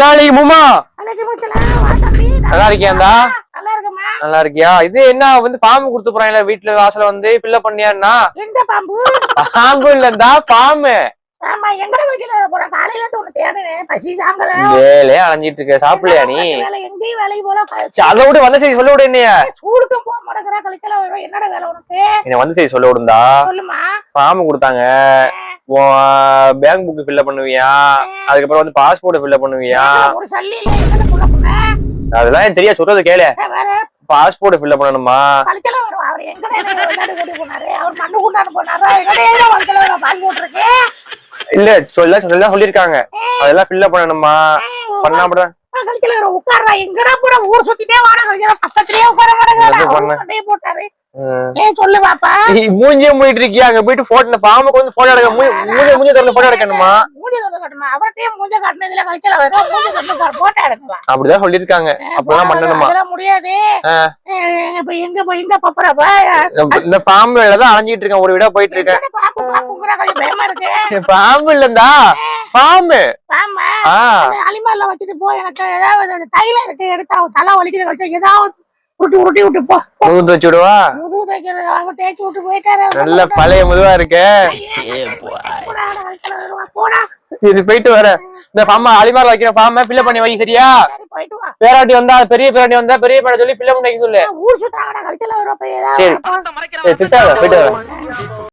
அஸ்லாலி முமா அன்னைக்கு மூச்சலா வா தம்பி. நல்லா இருக்கியாண்டா? நல்லா இருக்கமா நல்லா இருக்கியா? இது என்ன வந்து பாம்பு கொடுத்து போறாங்களா வீட்டுல வாசல வந்து பண்ணியான்னா பாம்பு? இல்லடா பாம்பு அலைஞ்சிட்டு இருக்க சாப்பிடலையா நீ? அதை விட வந்த செய்தி சொல்ல விடு என்னைய. என்ன வந்து செய்தி சொல்ல விடுந்தா? பாம்பு கொடுத்தாங்க. பேங்க் புக் ஃபில்ல பண்ணுவியா? அதுக்கப்புறம் வந்து பாஸ்போர்ட் ஃபில்ல பண்ணுவியா? அதெல்லாம் எனக்கு தெரியா சொல்றது கேளு. பாஸ்போர்ட் ஃபில்ல பண்ணணுமா? இல்ல சொல்ல சொல்ல சொல்லிருக்காங்க அதெல்லாம் ஃபில்ல பண்ணணுமா? பண்ணா அப்படிதான் உட்கார்றா எங்கடா போற? ஊர் சுத்திட்டே வாடா கழிச்சல பக்கத்துலயே உட்கார போட்டாரு. சொல்லு பாப்பா. நீ மூஞ்சியே மூடிட்டு இருக்கியா? அங்க போயிட்டு போட்டோ பாம்புக்கு வந்து போட்டோ எடுக்க மூஞ்சி மூஞ்சி திறந்து போட்டோ எடுக்கணுமா? மூஞ்சி வந்து கட்டணும்? அவர்கிட்டயே மூஞ்ச கட்டினதுல கழிச்சல வரும் மூஞ்சி வந்து போட்டோ எடுக்கலாம். அப்படிதான் சொல்லிருக்காங்க அப்படிதான் பண்ணணுமா? அதெல்லாம் முடியாது. ஆ. அஹ் இப்ப எங்க போய் எங்க பப்பறப்ப இந்த- பாம்பு தான் அலைஞ்சிட்டு இருக்கேன் ஒரு வீடா போயிட்டு இருக்கேன். பாப்பு பாப்புங்கிற கொஞ்சம் பயமா இருக்கு? பாம்பு இல்லந்தா. பாம்பு. ஆ. அலிமாரில வச்சுட்டு போ எனக்கு ஏதாவது தைலம் இருக்கு எடுத்து தலை வலிக்குது கழிச்சா ஏதாவது உருட்டி உருட்டி விட்டு போ வச்சு விடுவா? முதுகு தைக்கிறது அவங்க தேய்ச்சி விட்டு போயிட்டாரு. நல்ல பழைய முதுவா இருக்கே. இது போயிட்டு வர. இந்த பாம்பா அலிமாரில் வைக்கிற பாம்பை ஃபில்ல பண்ணி வை சரியா? சரி போயிட்டு வா. பேராட்டி வந்தா பெரிய பேராட்டி வந்தா பெரிய பேரை சொல்லி ஃபில்ல பண்ணி வைக்க சொல்லு. ஊர் சரி. திட்டாத போயிட்டு வர